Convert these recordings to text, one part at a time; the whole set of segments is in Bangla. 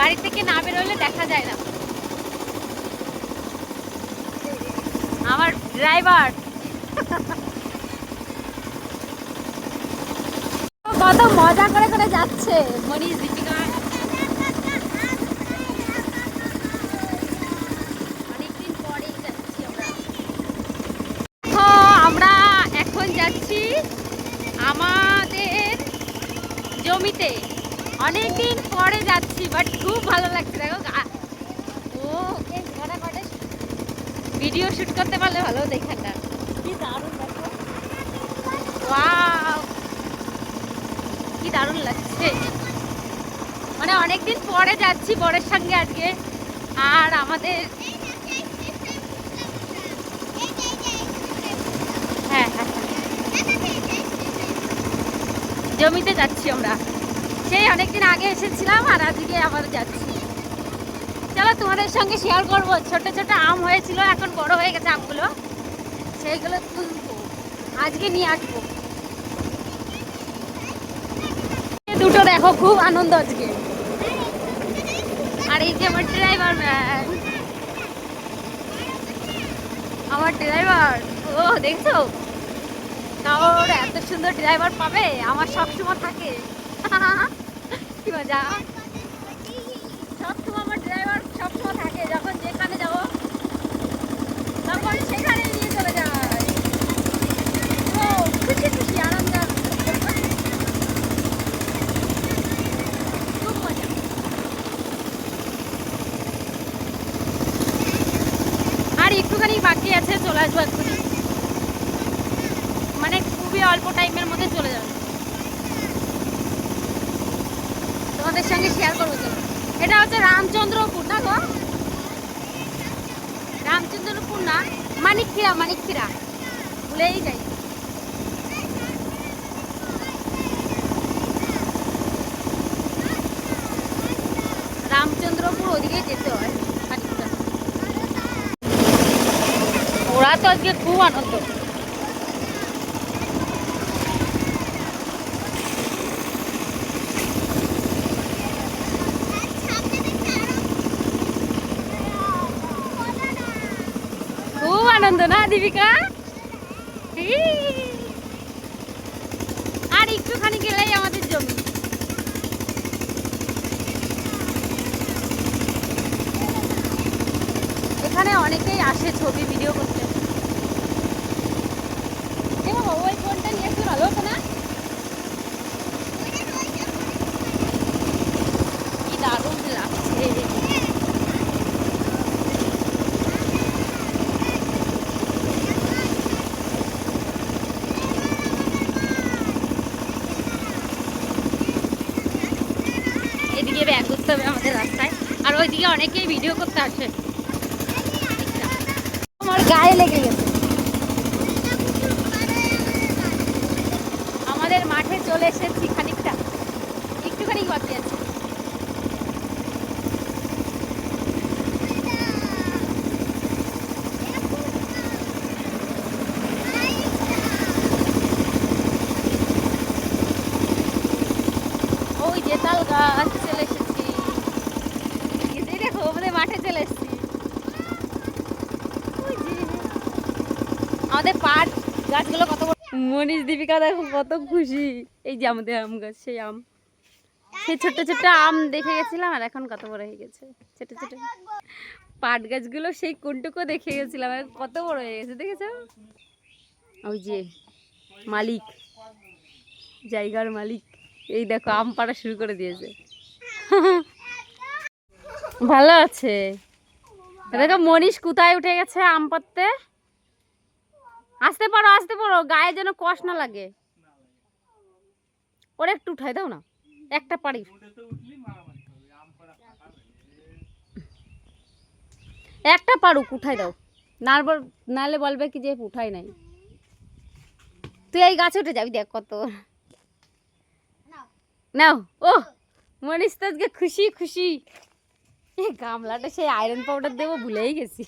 বাড়ি থেকে না বেরোলে দেখা যায় না। আমার ড্রাইভার কত মজা করে করে যাচ্ছে। মনীষ, দীপিকা। আমরা এখন যাচ্ছি আমাদের জমিতে। অনেকদিন পরে যাচ্ছি বাট খুব ভালো লাগছে। দেখো ভিডিও শুট করতে পারলে ভালো, দেখাটা। কি দারুণ দেখো কি দারুণ লাগছে। মানে অনেকদিন পরে যাচ্ছি বরের সঙ্গে আজকে। আর আমাদের হ্যাঁ হ্যাঁ। জমিতে যাচ্ছি আমরা। সেই অনেকদিন আগে এসেছিলাম আর আজকে আবার যাচ্ছি। চলো তোমাদের সঙ্গে শেয়ার করব। ছোট ছোট আম হয়েছিল, এখন বড় হয়ে গেছে আমগুলো। সেইগুলো তুলবো। আজকে নিয়ে আসব। দুটো দেখো, খুব আনন্দ আজকে। আর এই যে আমার ড্রাইভার ম্যান আমার ড্রাইভার ও, দেখছ? কারোর এত সুন্দর ড্রাইভার পাবে? আমার সবসময় থাকে। কি মজা? সবসময় আমার ড্রাইভার সবসময় থাকে যখন যেখানে যাব তখন সেখানে নিয়ে চলে যায়। ও খুশি খুশি আনন্দ আর একটুখানি বাকি আছে চলে আসব মানে খুবই অল্প টাইমের মধ্যে চলে যাবে। তোমাদের সঙ্গে শেয়ার করব এটা হচ্ছে রামচন্দ্রপুর, না গো? রামচন্দ্রপুর না? মানিকখিরা মানিকখিরা ভুলেই যাই। রামচন্দ্রপুর ওদিকে যেতে হয় ওরা তো আজকে খুব আনন্দ খুব আনন্দ না দীপিকা আর একটুখানি গেলেই আমাদের জমি। এখানে অনেকেই আসে ছবি, ভিডিও করতে। ওই ফোনটা নিয়ে একটু ভালো না কি দারুণ লাগছে এদিকে ব্যাগ করতে হবে আমাদের রাস্তায় আর ওইদিকে অনেকেই ভিডিও করতে আসে। আমার গায়ে লেগে গেছে। আমাদের মাঠে চলে এসেছি খানিকটা। একটুখানি বাকি আছে। ওই যে তাল গাছ চলে এসেছি এই যে দেখো আমাদের মাঠে চলে এসেছি। আমাদের পাট গাছগুলো কত মনীষ দীপিকা দেখো কত খুশি। এই যে আমাদের আম গাছ, সেই আম। সেই ছোট্ট ছোট্ট আম দেখে গেছিলাম আর এখন কত বড় হয়ে গেছে। ছোট ছোট পাট গাছগুলো সেই কোনটুকু দেখে গেছিলাম আর কত বড় হয়ে গেছে, দেখেছ? ওই যে মালিক, জায়গার মালিক। এই দেখো, আম পাড়া শুরু করে দিয়েছে। ভালো আছে। দেখো মনীষ কোথায় উঠে গেছে আম পাড়তে? আসতে পারো আসতে পারো। গায়ে যেন কষ্ট না লাগে। ওরা একটু উঠাই দাও না। একটা পারি একটা পারুক উঠাই দাও। নারবর নাহলে বলবে কি যে উঠাই নাই। তুই এই গাছে উঠে যাবি, দেখ কত। নাও। ও, মনীষ তো আজকে খুশি খুশি। গামলাটা সেই আয়রন পাউডার দেবো ভুলেই গেছি।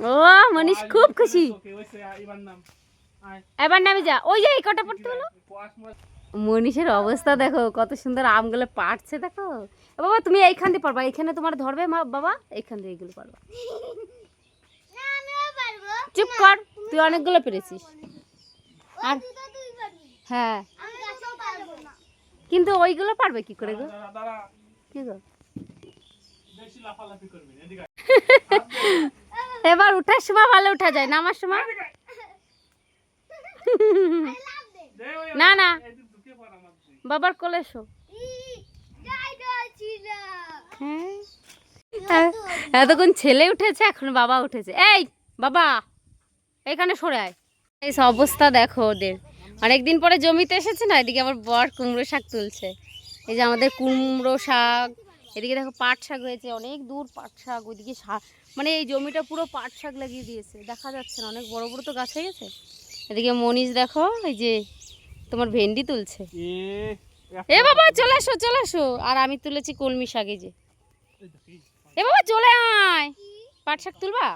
ও মনীষ খুব খুশি। এবার নাম। আয়। এবার নামে যা। ওই যে এই কটা পড়তে হলো মনীষের অবস্থা দেখো কত সুন্দর আমগুলো পাড়ছে দেখো। বাবা তুমি এইখান দিয়ে পারবা এখানে তোমার ধরবে মা বাবা? এইখান দিয়ে এগুলো পারবা। চুপ কর তুই অনেকগুলো পেরেছিস। আর তুই তো তুই পারবি হ্যাঁ কিন্তু ওইগুলো পারবে কি করে গো? কি গো? এবার উঠার সময় ভালো উঠা যায় নামার সময় না না। বাবার কোলে যাই হ্যাঁ। এতক্ষণ ছেলে উঠেছে এখন বাবা উঠেছে। এই বাবা এখানে সরে আয়। এই অবস্থা দেখো ওদের। অনেকদিন পরে জমিতে এসেছে না এদিকে আবার বর কুমড়ো শাক তুলছে। এই যে আমাদের কুমড়ো শাক এদিকে দেখো পাট শাক হয়েছে অনেক দূর পাট শাক ওইদিকে শাক মানে এই জমিটা পুরো পাট শাক লাগিয়ে দিয়েছে দেখা যাচ্ছে না অনেক বড় বড় তো গাছ হয়ে গেছে। এদিকে মনীষ দেখো এই যে তোমার ভেন্ডি তুলছে। এ বাবা চলে আসো চলে আসো। আর আমি তুলেছি কলমি শাক এই যে। এ বাবা চলে আয়। পাট শাক তুলবা?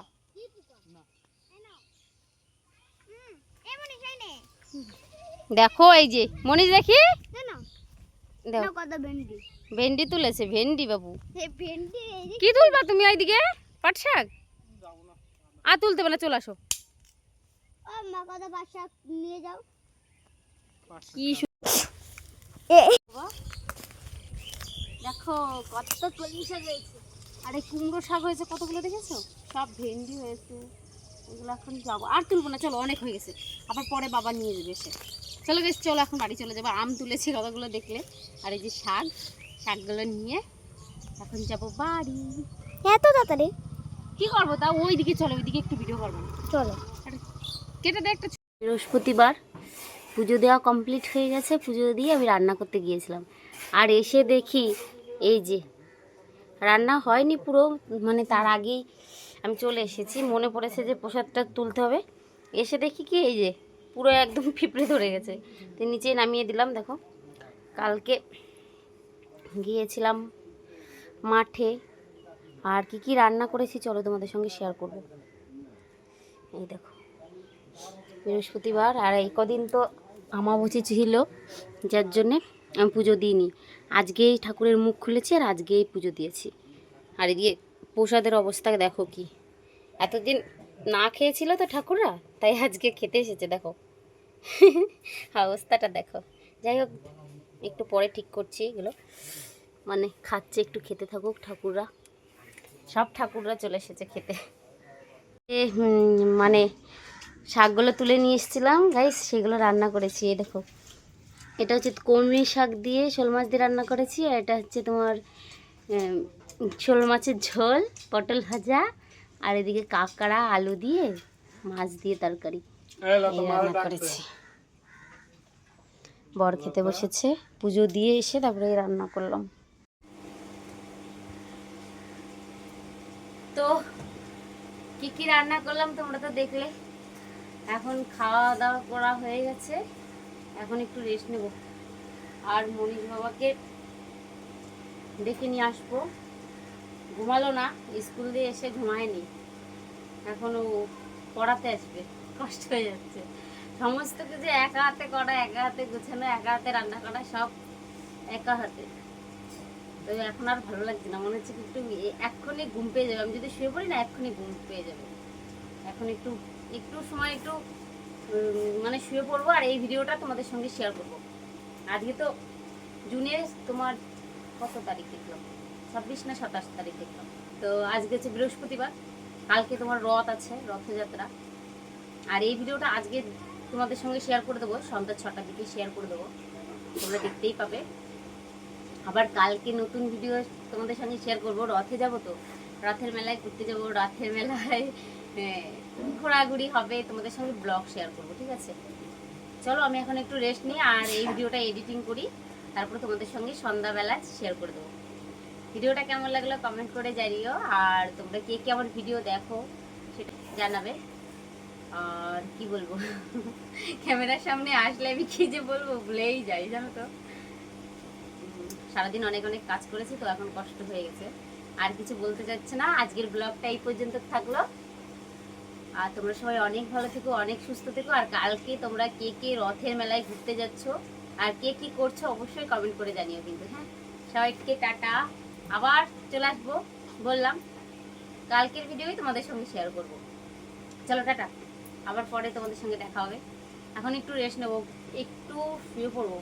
দেখো এই যে মনীষ দেখি? না না দেখো ভেন্ডি? ভেন্ডি তুলেছে ভেন্ডি বাবু। কি তুলবা তুমি ওইদিকে? পাট শাক? আর তুলতে না চলে আসো। ও মা কত বাসা নিয়ে যাও। কি দেখো কত কলমি শাক হয়েছে। আর কুমড়ো শাক হয়েছে কতগুলো দেখেছ? সব ভেন্ডি হয়েছে। এগুলো এখন যাব। আর তুলবো না চলো অনেক হয়ে গেছে। আবার পরে বাবা নিয়ে যাবে এসে। চলো গেছি চলো এখন বাড়ি চলে যাব। আম তুলেছি কতগুলো দেখলে। আর এই যে শাক শাকগুলো নিয়ে এখন যাব বাড়ি। এত তাড়াতাড়ি? কি করব তা ওই দিকে চলো ওইদিকে একটু ভিডিও করব। চলো। কেটে দে একটা বৃহস্পতিবার। পুজো দেওয়া কমপ্লিট হয়ে গেছে। পুজো দিয়ে আমি রান্না করতে গিয়েছিলাম। আর এসে দেখি এই যে রান্না হয়নি পুরো মানে তার আগেই আমি চলে এসেছি। মনে পড়েছে যে প্রসাদটা তুলতে হবে। এসে দেখি কি এই যে পুরো একদম পিঁপড়ে ধরে গেছে। তো নিচে নামিয়ে দিলাম, দেখো। কালকে গিয়েছিলাম মাঠে। আর কি কি রান্না করেছি চলো তোমাদের সঙ্গে শেয়ার করব। এই দেখো, বৃহস্পতিবার। আর এই কদিন তো আমাবুচি ছিল, যার জন্যে আমি পুজো দিইনি। আজকেই ঠাকুরের মুখ খুলেছি আর আজকেই পুজো দিয়েছি। আর এদিকে প্রসাদের অবস্থা দেখো কি। এতদিন না খেয়েছিল তো ঠাকুররা, তাই আজকে খেতে এসেছে, দেখো। অবস্থাটা দেখো। যাই হোক, একটু পরে ঠিক করছি এগুলো। মানে খাচ্ছে, একটু খেতে থাকুক ঠাকুররা। সব ঠাকুররা চলে এসেছে খেতে। মানে শাকগুলো তুলে নিয়ে এসেছিলাম গাইস সেগুলো রান্না করেছি, এই দেখো। এটা হচ্ছে কলমি শাক দিয়ে শোল মাছ দিয়ে রান্না করেছি, আর এটা হচ্ছে তোমার শোল মাছের ঝোল, পটল ভাজা আর এদিকে কাঁকড়া আলু দিয়ে মাছ দিয়ে তরকারি। রান্না করেছি। বর খেতে বসেছে পুজো দিয়ে এসে তারপরে রান্না করলাম। তো কি কি রান্না করলাম তোমরা তো দেখলে। এখন খাওয়া দাওয়া করা হয়ে গেছে। এখন একটু রেস্ট নেব। আর মনীষ বাবাকে ডেকে নিয়ে আসব। ঘুমালো না, স্কুল দিয়ে এসে ঘুমায়নি। এখন ও পড়াতে আসবে, কষ্ট হয়ে যাচ্ছে। সমস্ত কিছু একা হাতে করা, একা হাতে গোছানো, একা হাতে রান্না করা, সব একা হাতে। তো এখন আর ভালো লাগছে না, মনে হচ্ছে একটু এক্ষুনি ঘুম পেয়ে যাবে। আমি যদি শুয়ে পড়ি না, এক্ষুনি ঘুম পেয়ে যাবে। এখন একটু একটু সময়, একটু মানে শুয়ে পড়ব আর এই ভিডিওটা তোমাদের সঙ্গে শেয়ার করব। আজকে তো জুনের তোমার কত তারিখ দেখলাম ছাব্বিশ না সাতাশ তারিখ। তো আজকে হচ্ছে বৃহস্পতিবার। কালকে তোমার রথ আছে, রথযাত্রা। আর এই ভিডিওটা আজকে তোমাদের সঙ্গে শেয়ার করে দেবো। সন্ধ্যা ছটার দিকে শেয়ার করে দেবো। তোমরা দেখতেই পাবে। আবার কালকে নতুন ভিডিও তোমাদের সঙ্গে শেয়ার করব। রথে যাব তো? রথের মেলায় ঘুরতে যাব। রথের মেলায় ঘোরাঘুরি হবে। তোমাদের সঙ্গে ব্লগ শেয়ার করব, ঠিক আছে? চলো, আমি এখন একটু রেস্ট নিই আর এই ভিডিওটা এডিটিং করি। তারপর তোমাদের সঙ্গে সন্ধ্যাবেলা শেয়ার করে দেবো। ভিডিওটা কেমন লাগল কমেন্ট করে জানিও। আর তোমরা কে কেমন ভিডিও দেখো সেটা জানাবে। আর কি বলব? ক্যামেরার সামনে আসলে আমি কি যে বলব ভুলেই যাই, জানো তো? সারাদিন অনেক অনেক কাজ করেছি তো এখন কষ্ট হয়ে গেছে। আর কিছু বলতে চাচ্ছি না, আজকের ব্লগটা এই পর্যন্ত থাকল। আর তোমরা সবাই অনেক ভালো থেকো, অনেক সুস্থ থেকো। আর কালকে তোমরা কে কে রথের মেলায় ঘুরতে যাচ্ছ আর কে কি করছ অবশ্যই কমেন্ট করে জানিও কিন্তু হ্যাঁ? সবাইকে টাটা। আবার চলে আসব। বললাম, কালকের ভিডিওই তোমাদের সঙ্গে শেয়ার করব। চলো, টাটা। আবার পরে তোমাদের সঙ্গে দেখা হবে। এখন একটু রেস্ট নেব, একটু শুয়ে পড়ব।